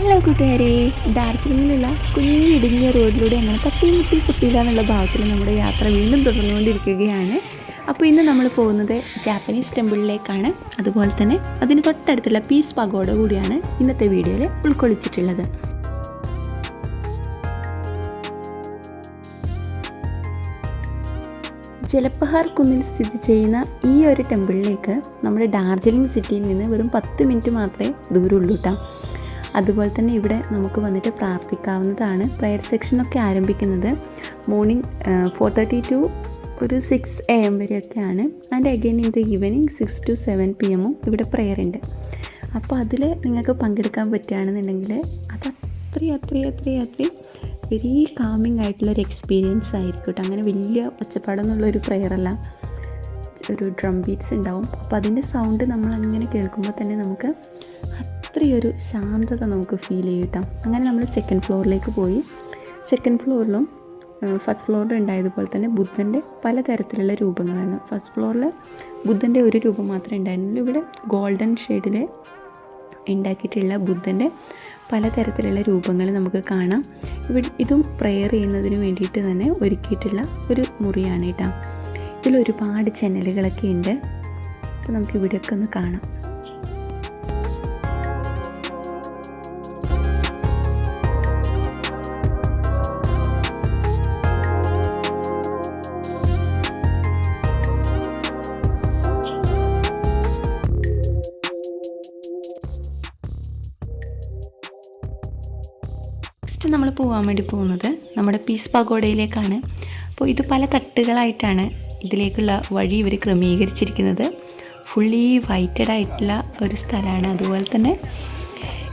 Hello കൂട്ടുകാരെ. ഡാർജിലിങ്ങിലുള്ള കുഞ്ഞിടുങ്ങിയ റോഡിലൂടെ അങ്ങനെ തട്ടി മുട്ടി കുട്ടിയില്ല എന്നുള്ള ഭാഗത്തിൽ നമ്മുടെ യാത്ര വീണ്ടും തുടർന്നുകൊണ്ടിരിക്കുകയാണ്. അപ്പോൾ ഇന്ന് നമ്മൾ പോകുന്നത് ജാപ്പനീസ് ടെമ്പിളിലേക്കാണ് അതുപോലെ തന്നെ അതിന് തൊട്ടടുത്തുള്ള പീസ് പഗോഡ കൂടിയാണ് ഇന്നത്തെ വീഡിയോയിൽ ഉൾക്കൊള്ളിച്ചിട്ടുള്ളത്. ജലപ്പഹാർ കുന്നിൽ സ്ഥിതി ചെയ്യുന്ന ഈ ഒരു ടെമ്പിളിലേക്ക് നമ്മുടെ ഡാർജിലിംഗ് സിറ്റിയിൽ നിന്ന് വെറും പത്ത് മിനിറ്റ് മാത്രമേ ദൂരമുള്ളൂ കേട്ടോ അതുപോലെ തന്നെ ഇവിടെ നമുക്ക് വന്നിട്ട് പ്രാർത്ഥിക്കാവുന്നതാണ്. പ്രെയർ സെക്ഷനൊക്കെ ആരംഭിക്കുന്നത് മോർണിംഗ് ഫോർ തേർട്ടി ടു ഒരു six A M വരെയൊക്കെയാണ്. And again in the evening six to seven P എമ്മും ഇവിടെ പ്രെയർ ഉണ്ട്. അപ്പോൾ അതിൽ നിങ്ങൾക്ക് പങ്കെടുക്കാൻ പറ്റുകയാണെന്നുണ്ടെങ്കിൽ അത് അത്രയും അത്രയും അത്രയും അത്രയും വെരി കാമിങ് ആയിട്ടുള്ളൊരു എക്സ്പീരിയൻസ് ആയിരിക്കും കേട്ടോ അങ്ങനെ വലിയ ഒച്ചപ്പാടെന്നുള്ളൊരു പ്രെയർ അല്ല. ഒരു ഡ്രം ബീറ്റ്സ് ഉണ്ടാവും. അപ്പോൾ അതിന്റെ സൗണ്ട് നമ്മൾ അങ്ങനെ കേൾക്കുമ്പോൾ തന്നെ നമുക്ക് അത്രയൊരു ശാന്തത നമുക്ക് ഫീൽ ചെയ്യട്ടോ. അങ്ങനെ നമ്മൾ സെക്കൻഡ് ഫ്ലോറിലേക്ക് പോയി. സെക്കൻഡ് ഫ്ലോറിലും ഫസ്റ്റ് ഫ്ലോറിൽ ഉണ്ടായതുപോലെ തന്നെ ബുദ്ധന്റെ പലതരത്തിലുള്ള രൂപങ്ങളാണ്. ഫസ്റ്റ് ഫ്ലോറിൽ ബുദ്ധന്റെ ഒരു രൂപം മാത്രമേ ഉണ്ടായിരുന്നുള്ളൂ. ഇവിടെ ഗോൾഡൻ ഷെയ്ഡിൽ ഉണ്ടാക്കിയിട്ടുള്ള ബുദ്ധന്റെ പലതരത്തിലുള്ള രൂപങ്ങൾ നമുക്ക് കാണാം. ഇവിടെ ഇതും പ്രെയർ ചെയ്യുന്നതിന് വേണ്ടിയിട്ട് തന്നെ ഒരുക്കിയിട്ടുള്ള ഒരു മുറിയാണ് കേട്ടോ. ഇതിൽ ഒരുപാട് ജനലുകളൊക്കെ ഉണ്ട്. അപ്പോൾ നമുക്ക് ഇവിടെയൊക്കെ ഒന്ന് കാണാം. നെക്സ്റ്റ് നമ്മൾ പോകാൻ വേണ്ടി പോകുന്നത് നമ്മുടെ പീസ് പഗോഡയിലേക്കാണ് അപ്പോൾ ഇത് പല തട്ടുകളായിട്ടാണ് ഇതിലേക്കുള്ള വഴി ഇവർ ക്രമീകരിച്ചിരിക്കുന്നത്. ഫുള്ളി വൈറ്റഡ് ആയിട്ടുള്ള ഒരു സ്ഥലമാണ് അതുപോലെ തന്നെ.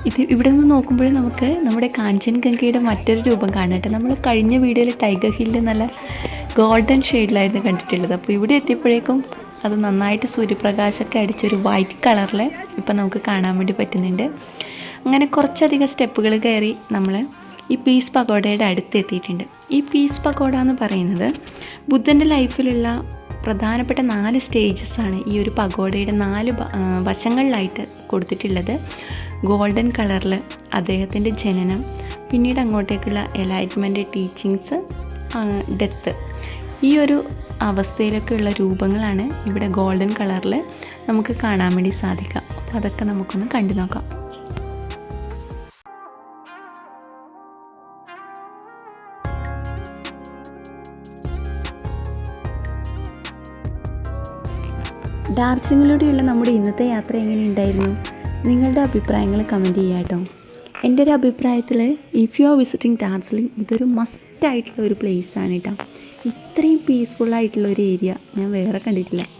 ഇത് ഇവിടെ നിന്ന് നോക്കുമ്പോൾ നമുക്ക് നമ്മുടെ കാഞ്ചൻ ഗംഗയുടെ മറ്റൊരു രൂപം കാണട്ടെ നമ്മൾ കഴിഞ്ഞ വീഡിയോയിൽ ടൈഗർ ഹില്ല് നല്ല ഗോൾഡൻ ഷെയ്ഡിലായിരുന്നു കണ്ടിട്ടുള്ളത്. അപ്പോൾ ഇവിടെ എത്തിയപ്പോഴേക്കും അത് നന്നായിട്ട് സൂര്യപ്രകാശമൊക്കെ അടിച്ചൊരു വൈറ്റ് കളറിൽ ഇപ്പം നമുക്ക് കാണാൻ വേണ്ടി പറ്റുന്നുണ്ട്. അങ്ങനെ കുറച്ചധികം സ്റ്റെപ്പുകൾ കയറി നമ്മൾ ഈ പീസ് പകോഡയുടെ അടുത്ത് എത്തിയിട്ടുണ്ട് ഈ പീസ് പകോഡ എന്ന് പറയുന്നത് ബുദ്ധന്റെ ലൈഫിലുള്ള പ്രധാനപ്പെട്ട നാല് സ്റ്റേജസ് ആണ് ഈ ഒരു പഗോഡയുടെ നാല് വശങ്ങളിലായിട്ട് കൊടുത്തിട്ടുള്ളത്. ഗോൾഡൻ കളറിൽ അദ്ദേഹത്തിന്റെ ജനനം പിന്നീട് അങ്ങോട്ടേക്കുള്ള എലൈറ്റ്മെന്റ് ടീച്ചിങ്സ് ഡെത്ത് ഈ ഒരു അവസ്ഥയിലൊക്കെയുള്ള രൂപങ്ങളാണ് ഇവിടെ ഗോൾഡൻ കളറിൽ നമുക്ക് കാണാൻ വേണ്ടി സാധിക്കുക. അപ്പോൾ അതൊക്കെ നമുക്കൊന്ന് കണ്ടു നോക്കാം ഡാർജിലിങ്ങിലൂടെയുള്ള നമ്മുടെ ഇന്നത്തെ യാത്ര എങ്ങനെയുണ്ടായിരുന്നു? നിങ്ങളുടെ അഭിപ്രായങ്ങൾ കമന്റ് ചെയ്യുക കേട്ടോ. എന്റെ ഒരു അഭിപ്രായത്തിൽ if you are visiting Darjeeling ഇതൊരു മസ്റ്റായിട്ടുള്ള ഒരു പ്ലേസ് ആണ് കേട്ടോ. ഇത്രയും പീസ്ഫുള്ളായിട്ടുള്ള ഒരു ഏരിയ ഞാൻ വേറെ കണ്ടിട്ടില്ല.